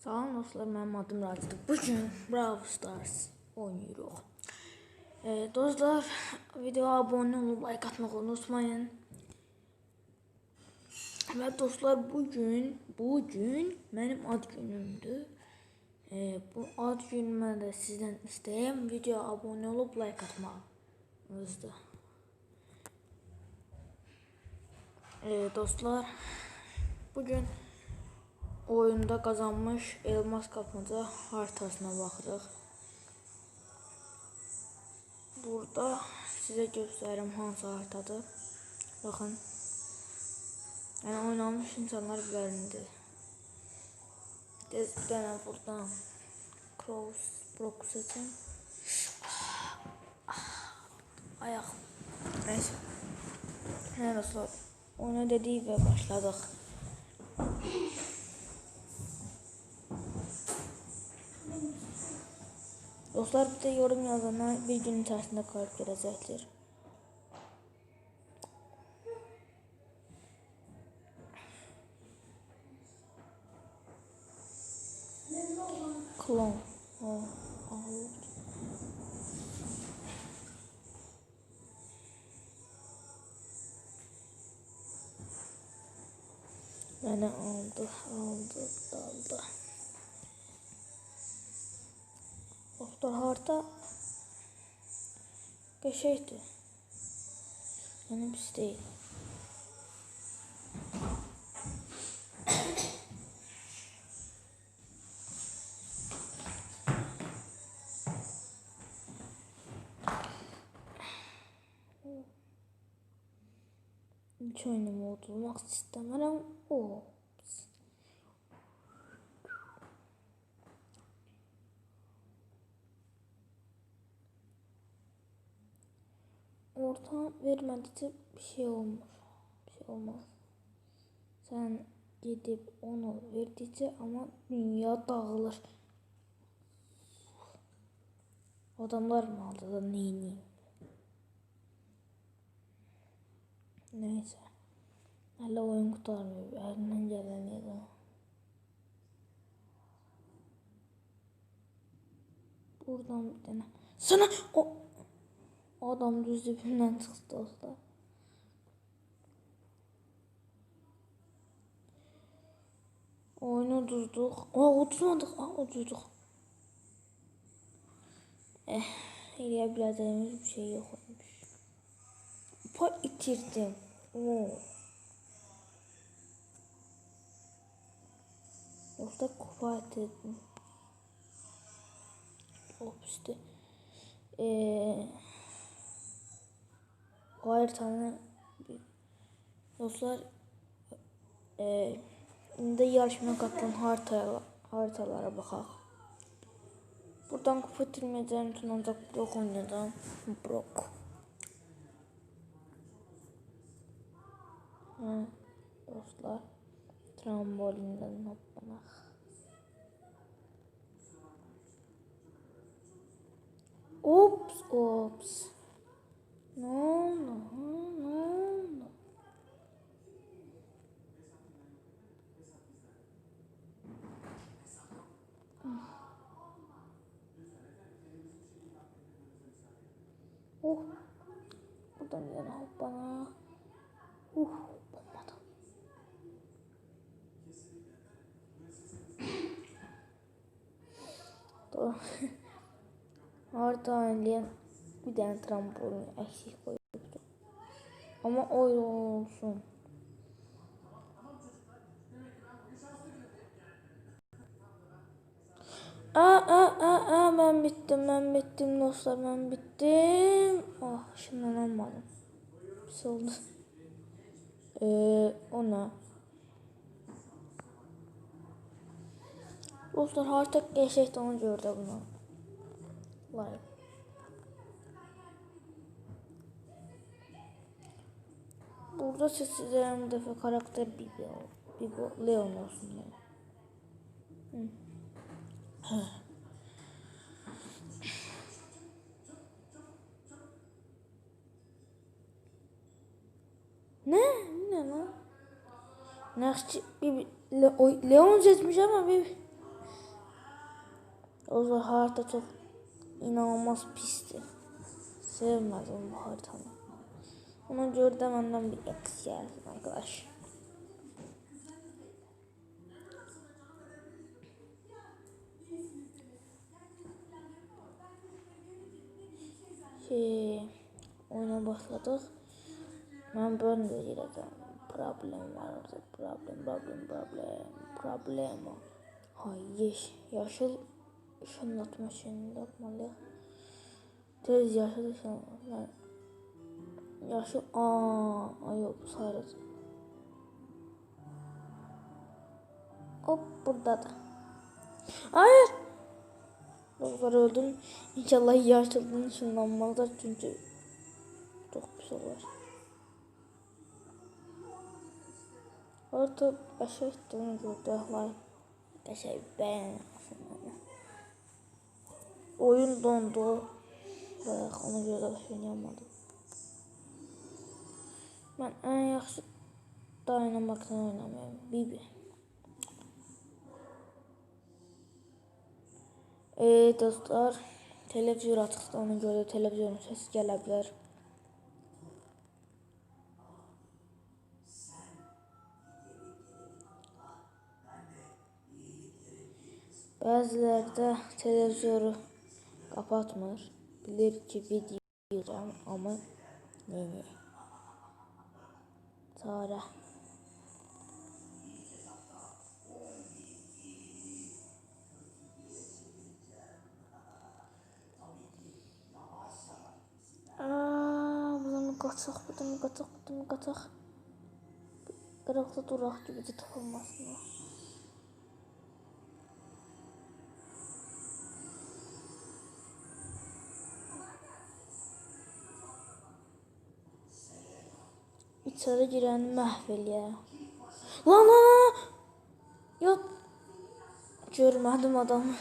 Salam dostlar, mənim adım Raciddir. Bugün Brawl Stars oynayırıq. Ee, dostlar, videoya abunə olub like atmağı unutmayın. Və dostlar, bugün, bugün mənim ad günümdür. Ee, bu ad günümə də sizdən istəyirəm videoya abunə olub like atmağınızdır. Ee, dostlar, bugün oyunda kazanmış elmas kapmaca haritasına baxırıq. Burada sizə göstərim hansı haritadır. Baxın. Yəni oynamış insanlar bilərindi. Tez bir dənə buradan Cross Brock seçin. Ayaq. Neyse. Hə dostlar. Oyuna dedik və başladıq. Dostlar bir de yorum yazana bir gün içerisinde kalp gelecektir. Klon. Oh, oh. Beni aldı, aldı, aldı. Doktor Harta geçeydi. Yani biz değil. Hiç oynama oturmak istemem. Ops. Orta vermedikçe bir şey olmaz. Bir şey olmaz. Sen gidip onu verdikçe ama dünya dağılır. Adamlar mı aldı da neyini? Neyse. Hala oyun kurtarmıyor. Elinden geleni yapıyor. Buradan bir tane. Sana o adam düz dibimden çıktı dostlar. Oyunu durduk. Aa oturmadık. Aa oturduk. Eh, eləyə bir şey yok olmuş. Pa itirdim. Oo. Yoksa kupa itirdim. Hop işte. Ee, o haritanı dostlar e, indi yarışmaya katılan haritalara, haritalara baxaq. Buradan kupa üçün ancaq blok oynayacağım. Blok. Ha, dostlar. Trambolinden hoppanaq. Ops, ops. No, no, no, no. Oh. Buradan yana hoppana. Uh, oynayan bir tane trambolin eksik koydu. Ama öyle olsun. Aa, aa, aa, aa, ben bittim, ben bittim dostlar, ben bittim. Oh, şimdi olmadım. Bir şey oldu. Ee, ona. Dostlar artık gerçekten onu gördü bunu. Like. Burada seçeceğim defa karakter Bibi, Bibi Leon olsun yani. Ne? Ne lan? Nakşi bir, Le- Leon seçmiş ama bir O zaman harita çok inanılmaz pisti. Sevmedim bu haritanı. De benden bir eksi gelsin arkadaş. Şey, oyuna başladık. Ben böyle gireceğim. Problem var orada. Problem, problem, problem, problem. Hayır, yaşıl ışınlatma şeyini yapmalıyız. Tez yaşıl ışınlatma. Yaşıl, aa, ay yok, sadece. Hop, burada da. Hayır. Doktor öldüm. İnşallah yaşlıların ışınlanmazlar çünkü çok pis olur. Orada aşağı ettiğini gördü. Vay. Aşağı ben. Oyun dondu. Bırak ona göre oynayamadım. Ben en yaxşı dayanamakla oynamıyorum. Bibi. Ee, dostlar, televizyon açıqda ona görə televizyonun səsi gələ bilər. Bəziləri də televizoru kapatmır. Bilir ki, video ama ne ne. Sonra. Aa, buradan kaçak, buradan kaçak, buradan kaçak. Kırıklı durak gibi de takılmasın. İçeri giren mahveliyor. Lan lan lan. Yok. Görmedim adamı.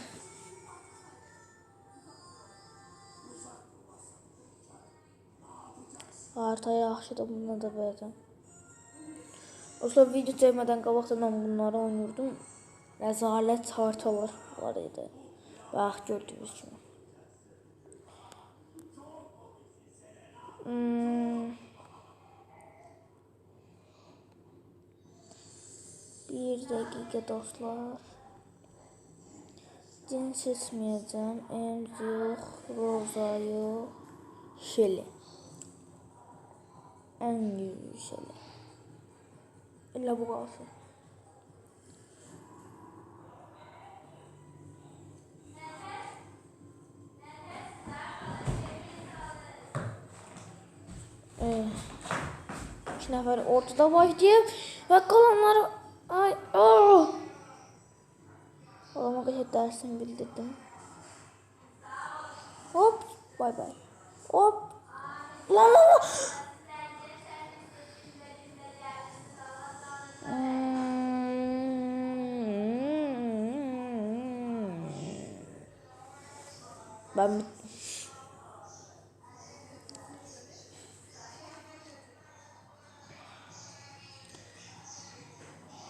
Harita yaxşıdır bununla da beğendim. Oslo video çekmeden qabaqda ben bunları oynuyordum. Rezalet haritalar var idi. Bax gördüyünüz kimi. Hmm. Bir dakika dostlar. Cin seçmeyeceğim. Emz yok. Roza yok. Şeli. En güzel Şeli. İlla bu kalsın. Ee, iki nefer ortada başlayıp ve kalanları ay oh. Olama kaç dersini bildirdim. Hop bay bay. Hop. Lan lan lan. Hmm. Ben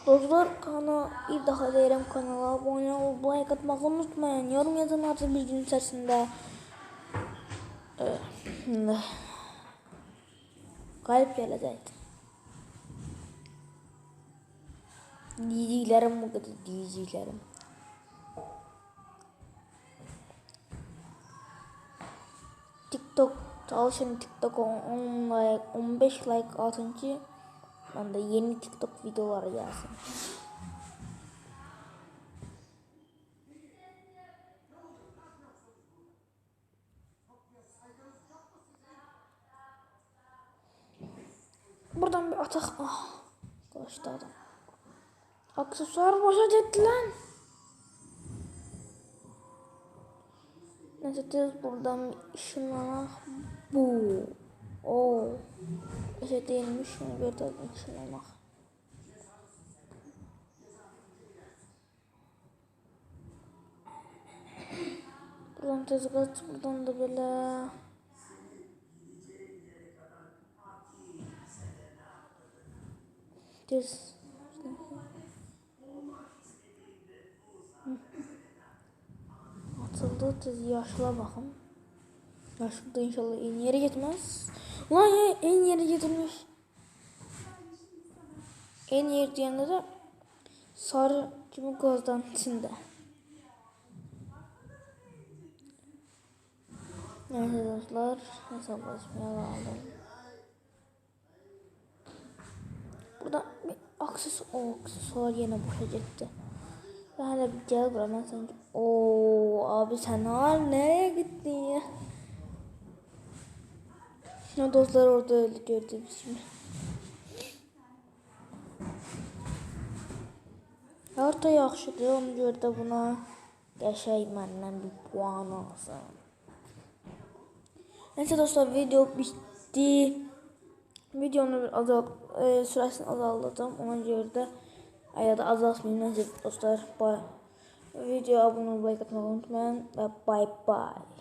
Dostlar kana bir daha deyirəm kanala abone olup like atmağı unutmayın. Yorum yazın artık bir gün içerisinde. Ee, Galip gelecek. Diyeceklerim bu kadar diyeceklerim. TikTok çalışın TikTok 10 like 15 like 6. Bana da yeni TikTok videoları gelsin. Buradan bir atak. Ah. Kaçtı adam. Aksesuar boşa gitti lan. Neyse biz buradan ışınlanak. Ah, bu. Oo. Öyle değilmiş. Şunu gördüm. Şuna bak. Buradan tezgah buradan da böyle. Düz. Атылды düz yaşla bakın. Da inşallah en yere gitmez. Lan ya en yere getirmiş. En yer diyende de sarı gibi gazdan içinde. Neyse dostlar hesaplaşmaya aldım. Burada bir aksesuar, o aksesuar yine boşa gitti. Ve hala bir gel buraya ben sanki. Oo abi sen har nereye gittin ya? Ya dostlar orada öldü gördüğümüz şimdi. Harita yaxşıdır, ona görə də buna qəşəng məndən bir puan alsın. Neyse dostlar video bitti. Videonun bir azal, e, süresini azaldım. Ona göre de ya da azaltmayayım. Neyse dostlar. Bye. Videoya abone olmayı, unutmayın. Ve bye bye.